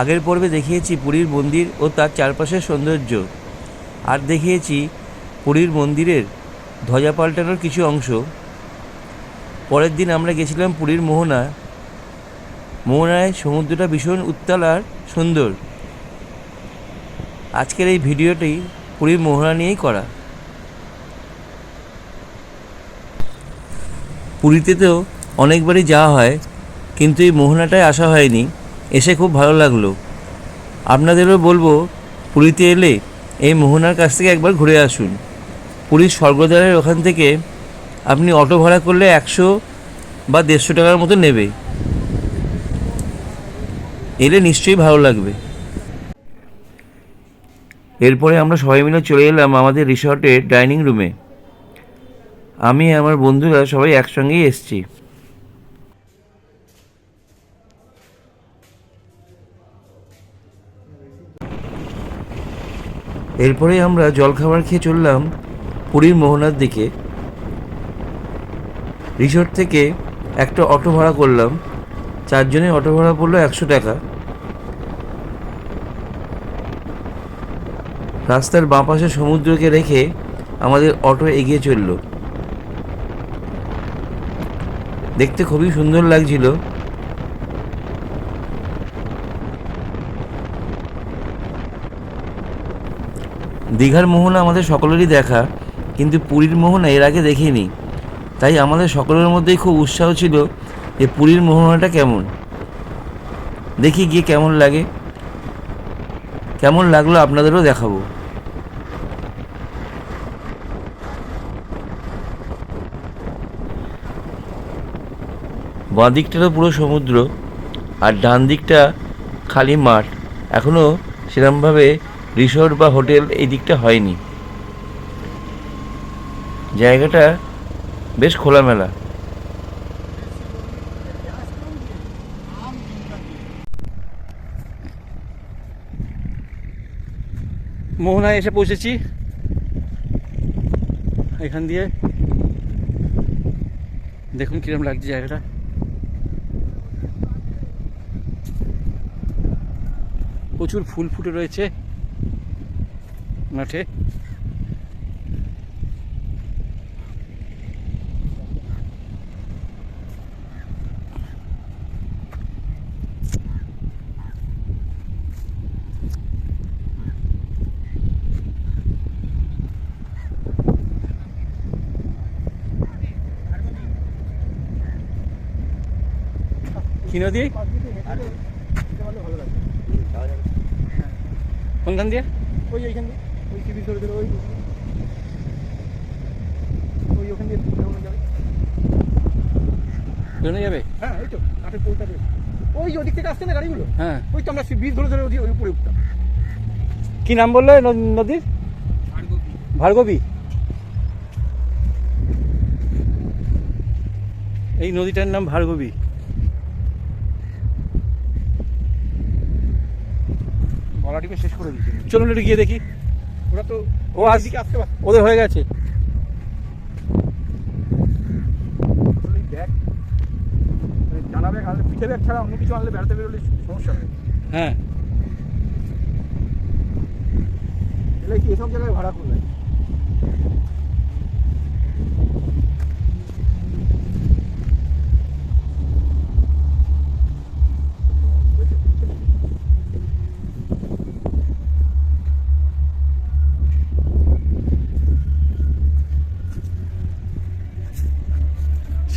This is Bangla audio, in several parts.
আগের পর্বে দেখিয়েছি পুরীর মন্দির ও তার চারপাশের সৌন্দর্য। আর দেখিয়েছি পুরীর মন্দিরের ধ্বজা পাল্টানোর কিছু অংশ। পরের দিন আমরা গেছিলাম পুরীর মোহনা। মোহনায় সমুদ্রটা ভীষণ উত্তাল আর সুন্দর। আজকের এই ভিডিওটি পুরীর মোহনা নিয়েই করা। পুরীতে তো অনেকবারই যাওয়া হয়, কিন্তু এই মোহনাটায় আসা হয়নি। এসে খুব ভালো লাগল। আপনাদেরও বলব, পুরীতে এলে এই মোহনার কাছ থেকে একবার ঘুরে আসুন। পুরীর স্বর্গদ্বারের ওখান থেকে আপনি অটো ভাড়া করলে একশো বা দেড়শো টাকার মতো নেবে। এলে নিশ্চয়ই ভালো লাগবে। এরপরে আমরা সবাই মিলে চলে এলাম আমাদের রিসর্টের ডাইনিং রুমে। আমি আমার বন্ধুরা সবাই একসঙ্গেই এসছি। এরপরে আমরা জলখাবার খেয়ে চললাম পুরীর মোহনার দিকে। রিসোর্ট থেকে একটা অটো ভাড়া করলাম। চারজনের অটো ভাড়া পড়ল একশো টাকা। রাস্তার বাঁ পাশে সমুদ্রকে রেখে আমাদের অটো এগিয়ে চলল। দেখতে খুবই সুন্দর লাগছিল। দীঘার মোহনা আমাদের সকলেরই দেখা, কিন্তু পুরীর মোহনা এর আগে দেখিনি। তাই আমাদের সকলের মধ্যেই খুব উৎসাহ ছিল যে পুরীর মোহনাটা কেমন। দেখি গিয়ে কেমন লাগে। কেমন লাগল আপনাদেরও দেখাবো। বাঁ দিকটা তো পুরো সমুদ্র আর ডান দিকটা খালি মাঠ। এখনও সেরমভাবে রিসোর্ট বা হোটেল এই দিকটা হয়নি। জায়গাটা বেশ খোলামেলা। মোহনায় এসে পৌঁছেছি। এখান দিয়ে। দেখুন কিরম লাগছে জায়গাটা। প্রচুর ফুল ফুটে রয়েছে। মাঠে। কি নদী? কোনখান দিয়ে? ওই এইখান দিয়ে। ধরে ধরে ওই ওই ওখান দিয়ে বেরোনো যাবে। বেরোনো যাবে? হ্যাঁ ওই তো কাঠের পোলটা ওই ওদিক থেকে আসছে না গাড়িগুলো? হ্যাঁ। ওই তো আমরা বীজ ধরে ধরে ওই উপরে উঠতাম। কি নাম বলল নদীর? ভার্গবী। এই নদীটার নাম ভার্গবী। গলা টিপে শেষ করে দিচ্ছি। চলুন একটু গিয়ে দেখি। ওরা তো ও এদিকে আসতে পারছে ওদের হয়ে গেছে। ওই ব্যাগ ওই জানা আনলে পিঠে ব্যাগ ছাড়া অন্য কিছু আনলে বেড়াতে বেরোলে সমস্যা নেই। হ্যাঁ। এলে কি এসব জায়গায় ভাড়া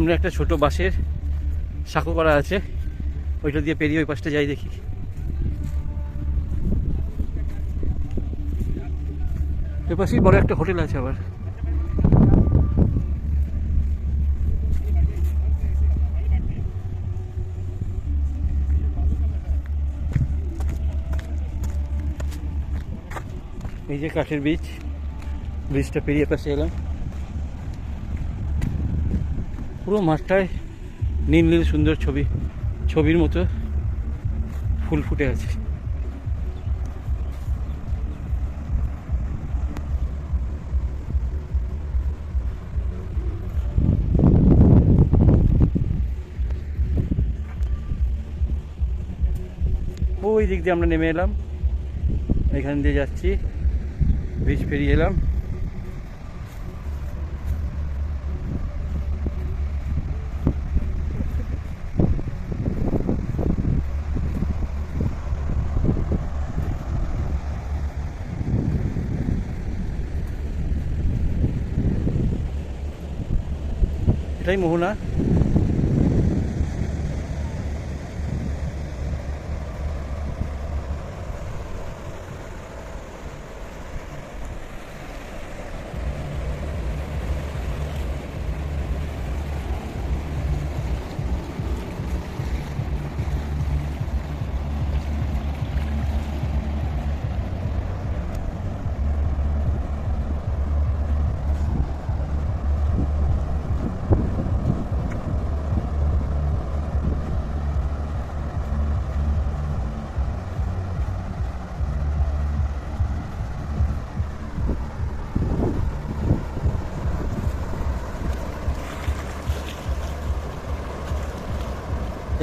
সামনে একটা ছোট বাঁশের সাঁকো করা আছে। ওইটা দিয়ে পেরিয়ে ওই পাশটা যাই দেখি। ওই পাশেই বড় একটা হোটেল আছে আবার। এই যে কাঠের বীজ ব্রিজটা পেরিয়ে পাশে এলাম। পুরো মাঠটায় নীল নীল সুন্দর ছবি, ছবির মতো ফুল ফুটে আছে। ওই দিক দিয়ে আমরা নেমে এলাম। এখান দিয়ে যাচ্ছি, ব্রিজ পেরিয়ে এলাম। এটাই মোহনা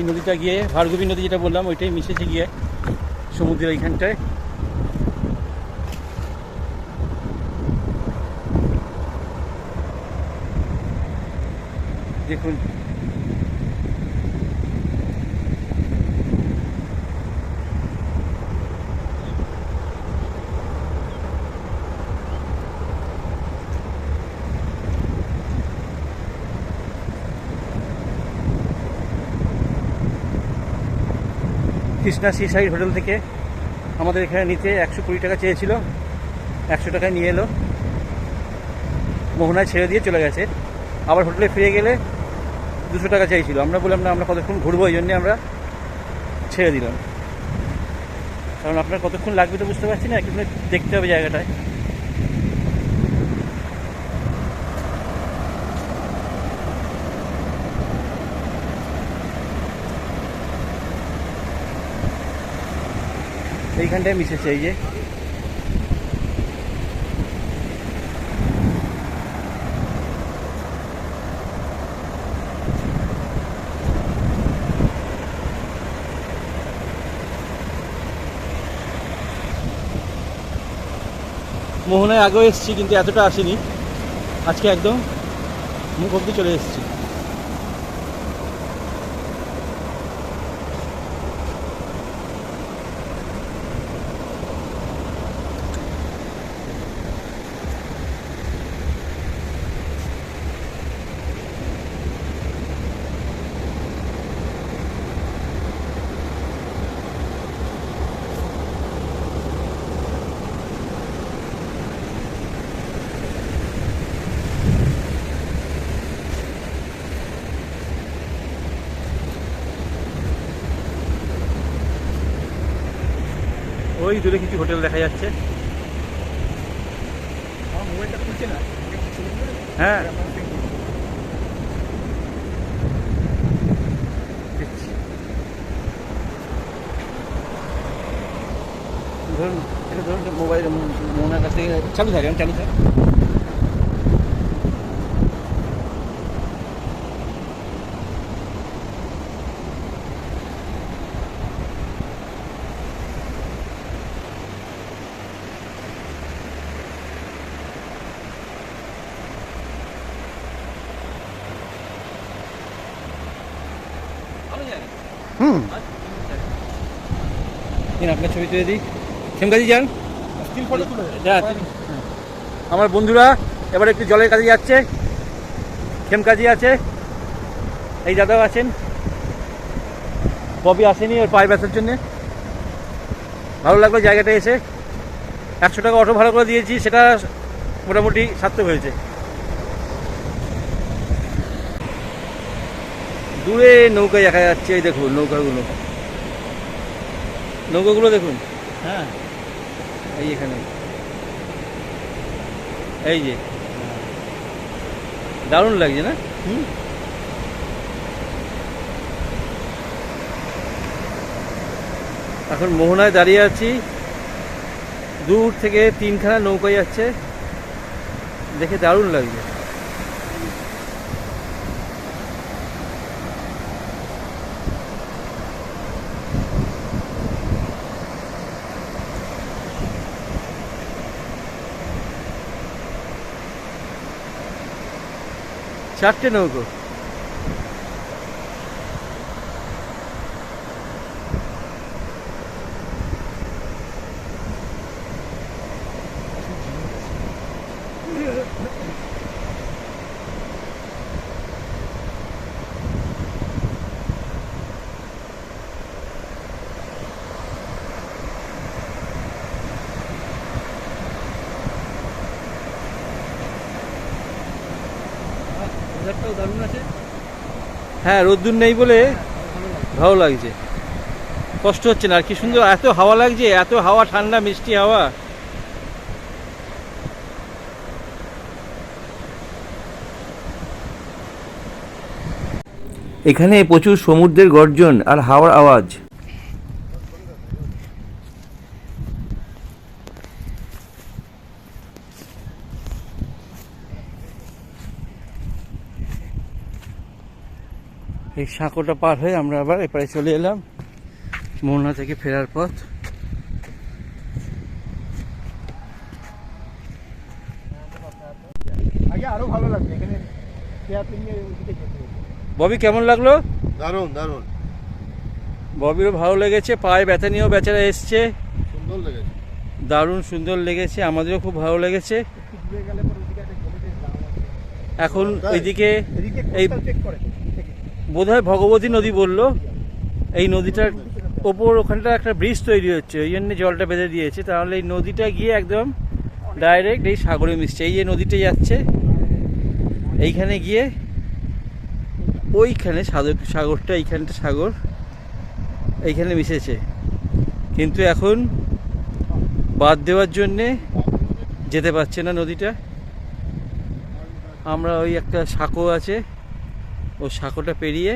এই নদীটা গিয়ে ভার্গবী নদী যেটা বললাম ওইটাই মিশেছে গিয়ে সমুদ্রের এইখানটায় দেখুন কৃষ্ণা সি সাইড হোটেল থেকে আমাদের এখানে নিতে একশো কুড়ি টাকা চেয়েছিল। একশো টাকায় নিয়ে এলো। মোহনায় ছেড়ে দিয়ে চলে গেছে। আবার হোটেলে ফিরে গেলে দুশো টাকা চাইছিল আমরা বললাম, না, আমরা কতক্ষণ ঘুরবো? ওই জন্যে আমরা ছেড়ে দিলাম। কারণ আপনার কতক্ষণ লাগবে তো বুঝতে পারছি না। একটু দেখতে হবে জায়গাটায়। এইখানটায় মিশেছে, এই যে। মোহনায় আগেও এসেছি, কিন্তু এতটা আসেনি। আজকে একদম মুখ অব্দি চলে এসেছি। ওই দূরে কিছু হোটেল দেখা যাচ্ছে? হ্যাঁ। ধরুন, এটা ধরুন, মোবাইল মনে কাছ থেকে চালু থাকে চালু থাকে আপনার ছবি তুলে দিই। খেমকাজি যান। স্টিল ফটো তুলে যা, আমার বন্ধুরা এবার একটু জলের কাছে যাচ্ছে। খেমকাজি আছে। এই দাদাও আছেন। ববি আসেনি ওর পায়ে ব্যথার জন্যে। ভালো লাগল জায়গাটা এসে। একশো টাকা অটো ভাড়া করে দিয়েছি সেটা মোটামুটি সার্থক হয়েছে। দূরে নৌকা দেখা যাচ্ছে এই দেখুন নৌকাগুলো। নৌকাগুলো দেখুন। হ্যাঁ। এই এখানে। এই যে। দারুণ লাগছে না? হুম। এখন মোহনায় দাঁড়িয়ে আছি। দূর থেকে তিনখানা নৌকা যাচ্ছে দেখে দারুণ লাগছে। চারটে নৌকো হ্যাঁ রোদ্দুর নেই বলে ভালো লাগছে। কষ্ট হচ্ছে না আর কি সুন্দর এত হাওয়া লাগছে এত হাওয়া ঠান্ডা মিষ্টি হাওয়া। এখানে প্রচুর সমুদ্রের গর্জন আর হাওয়ার আওয়াজ। এই সাঁকোটা পার হয়ে আমরা আবার এপারে চলে এলাম মোহনা থেকে ফেরার পথ। আরও ভালো লাগবে এখানে। ববি কেমন লাগল? দারুণ দারুণ। ববিরও ভালো লেগেছে পায়ে ব্যথা নিয়েও বেচারা এসছে। সুন্দর লেগেছে। দারুণ সুন্দর লেগেছে আমাদেরও খুব ভালো লেগেছে। এখন এদিকে এই coastal check করে থেকে। বোধহয় ভগবতী নদী বলল, এই নদীটার ওপর ওখানটা একটা ব্রিজ তৈরি হচ্ছে, ওই জন্য জলটা বেঁধে দিয়েছে। তাহলে এই নদীটা গিয়ে একদম ডাইরেক্ট এই সাগরে মিশছে, এই যে নদীটা যাচ্ছে, এইখানে গিয়ে ওইখানে সাগর, সাগরটা, এইখানটা সাগর, এইখানে মিশেছে। কিন্তু এখন বাদ দেওয়ার জন্যে যেতে পারছে না নদীটা। আমরা ওই একটা সাঁকো আছে ও সাঁকোটা পেরিয়ে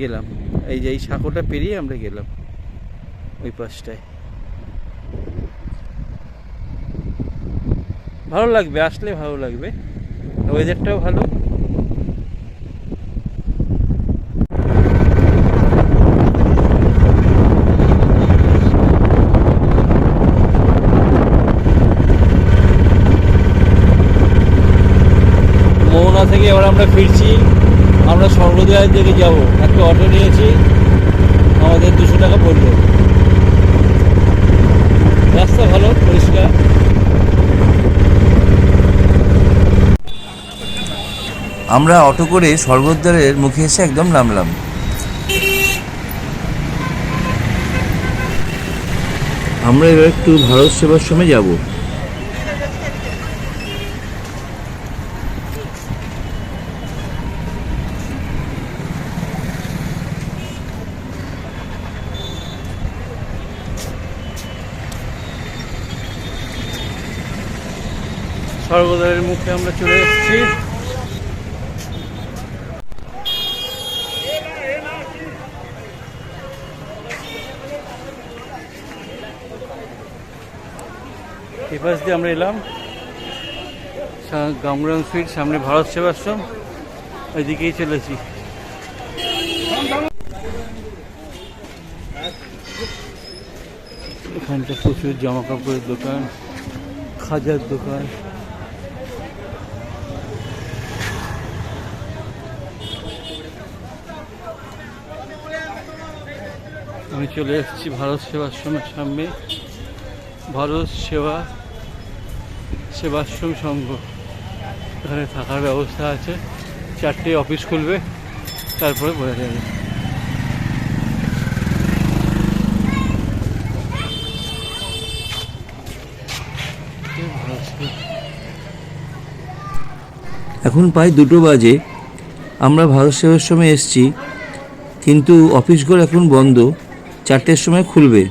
গেলাম। এই যে এই সাঁকোটা পেরিয়ে আমরা গেলাম ওই পাশটায়। ভালো লাগবে, আসলে ভালো লাগবে। ওয়েদারটাও ভালো। মোহনা থেকে এবার আমরা ফিরছি। আমরা স্বর্গদ্বারের দিকে যাব। একটা অটো নিয়েছি আমাদের দুশো টাকা পড়ল। রাস্তা ভালো পরিষ্কার। আমরা অটো করে স্বর্গদ্বারের মুখে এসে একদম নামলাম। আমরা এবার একটু ভারত সেবার সেবাশ্রমে যাব। স্বর্গদ্বারের মুখে আমরা চলে এসেছি। এপাশ দিয়ে আমরা এলাম। গামগ্রাম সুইট সামনে ভারত সেবাশ্রম। ওইদিকেই চলেছি। এখানটা প্রচুর জামা কাপড়ের দোকান, খাজার দোকান। আমি চলে এসেছি ভারত সেবাশ্রমের সামনে। ভারত সেবা, সেবাশ্রম সংঘ। এখানে থাকার ব্যবস্থা আছে। চারটে অফিস খুলবে, তারপরে বোঝা যাবে। এখন প্রায় দুটো বাজে। আমরা ভারত সেবাশ্রমে এসেছি, কিন্তু অফিসগুলো এখন বন্ধ। চারটের সময় খুলবে।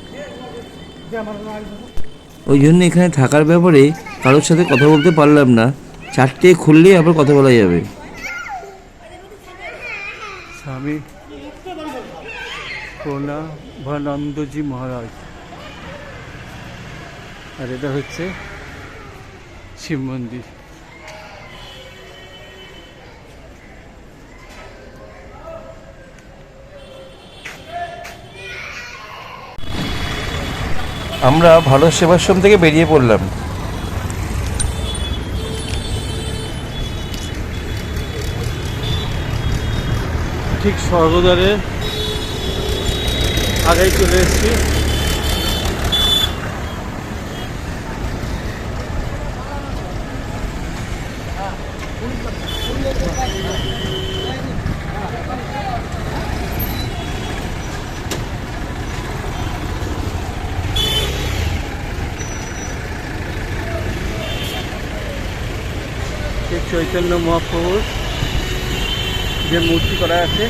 ওই জন্য এখানে থাকার ব্যাপারে কারোর সাথে কথা বলতে পারলাম না। চারটে খুললেই আবার কথা বলা যাবে। স্বামী প্রণাভানন্দজি মহারাজ। আর এটা হচ্ছে শিব মন্দির। আমরা ভারত সেবাশ্রম থেকে বেরিয়ে পড়লাম। ঠিক স্বর্গদ্বারে আগেই চলে এসেছি। চৈতন্য মহাপ্রভুর যে মূর্তি করা আছে।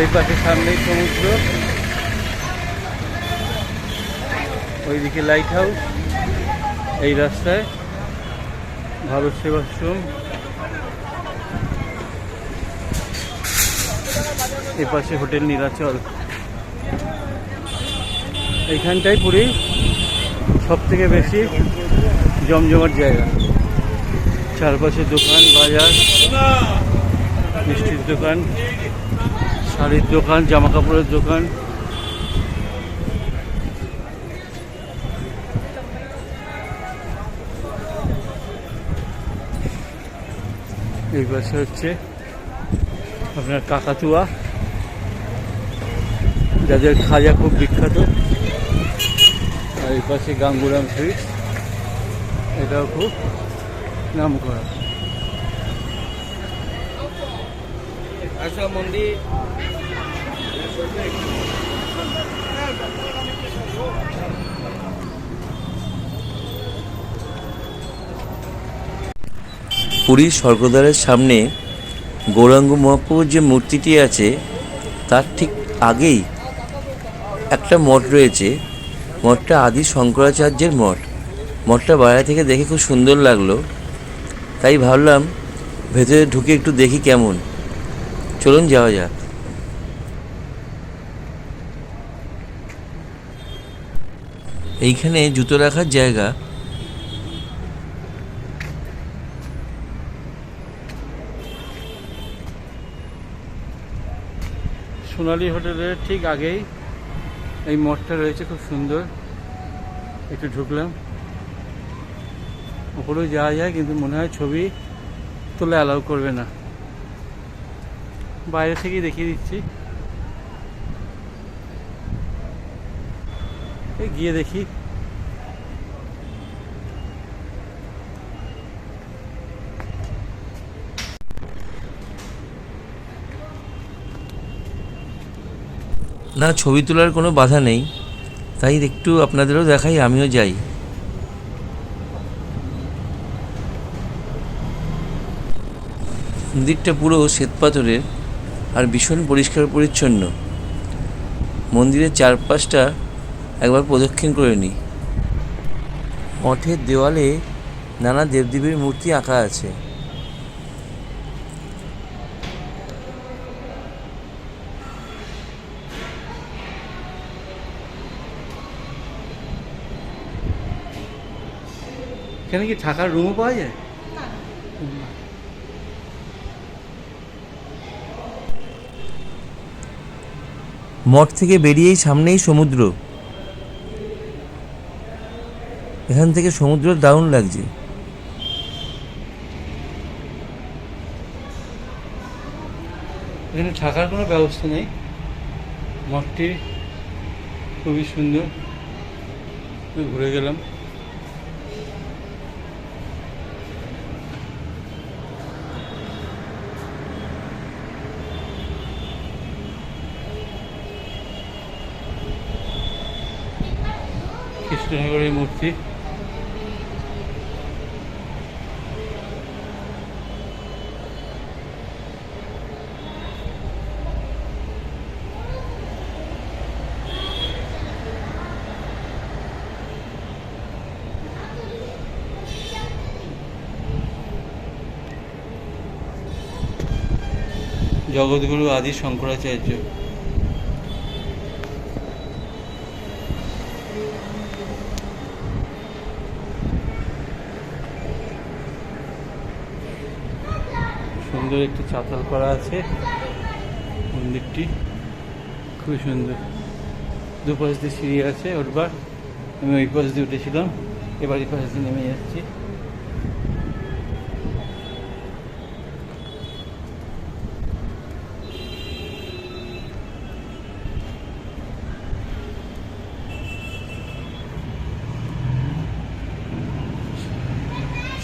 এই পাশে সামনেই সমুদ্র। ওইদিকে লাইট হাউস এই রাস্তায় ভারত সেবাশ্রম। এ পাশে হোটেল নীলাচল। এইখানটাই পুরী সব থেকে বেশি জমজমাট জায়গা। চারপাশে দোকান, বাজার, মিষ্টির দোকান, শাড়ির দোকান জামা কাপড়ের দোকান। এই পাশে হচ্ছে আপনার কাকাতুয়া। যাদের খাজা খুব বিখ্যাত। আর এই পাশে গাঙ্গুরাম সুইটস এটাও খুব নাম করা আচ্ছা মন্দির পুরীর স্বর্গদ্বারের সামনে গৌরাঙ্গ মহাপ্রভুর যে মূর্তিটি আছে তার ঠিক আগেই একটা মঠ রয়েছে। মঠটা আদি শঙ্করাচার্যের মঠ। মঠটা বাইরে থেকে দেখে খুব সুন্দর লাগল। তাই ভাবলাম, ভেতরে ঢুকে একটু দেখি কেমন। চলুন যাওয়া যাক। এইখানে জুতো রাখার জায়গা। সোনালি হোটেলের ঠিক আগেই এই মঠটা রয়েছে খুব সুন্দর। একটু ঢুকলাম। ওপরেও যাওয়া যায়, কিন্তু মনে হয় ছবি তোলা অ্যালাউ করবে না। বাইরে থেকেই দেখিয়ে দিচ্ছি। এই গিয়ে দেখি। না, ছবি তোলার কোনো বাধা নেই। তাই একটু আপনাদেরও দেখাই, আমিও যাই। মন্দিরটা পুরো শ্বেতপাথরের আর ভীষণ পরিষ্কার পরিচ্ছন্ন। মন্দিরের চারপাশটা একবার প্রদক্ষিণ করে নিই। মঠের দেওয়ালে নানা দেবদেবীর মূর্তি আঁকা আছে। এখানে কি থাকার রুমও পাওয়া যায়? মঠ থেকে বেরিয়েই সামনেই সমুদ্র। এখান থেকে সমুদ্র দারুণ লাগছে। এখানে থাকার কোনো ব্যবস্থা নেই। মঠটি খুবই সুন্দর। ঘুরে গেলাম। কৃষ্ণনগরের মূর্তি। জগৎগুরু আদি শঙ্করাচার্য। সুন্দর একটি চাতাল করা আছে। মন্দিরটি খুবই সুন্দর। দুপাশ দিয়ে সিঁড়ি আছে ওঠবার আমি ওই পাশ দিয়ে উঠেছিলাম। এবার এই পাশ দিয়ে নেমে যাচ্ছি।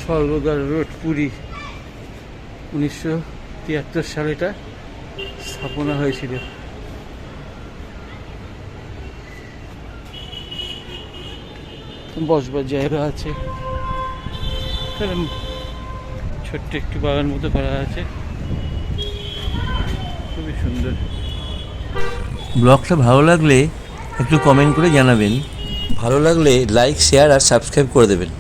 স্বর্গদ্বার রোড পুরী। উনিশশো তিয়াত্তর সালে এটা স্থাপনা হয়েছিল। বসবার জায়গা আছে ছোট্ট একটি বাগান মতো করা আছে। খুবই সুন্দর। ব্লগটা ভালো লাগলে একটু কমেন্ট করে জানাবেন। ভালো লাগলে লাইক শেয়ার আর সাবস্ক্রাইব করে দেবেন।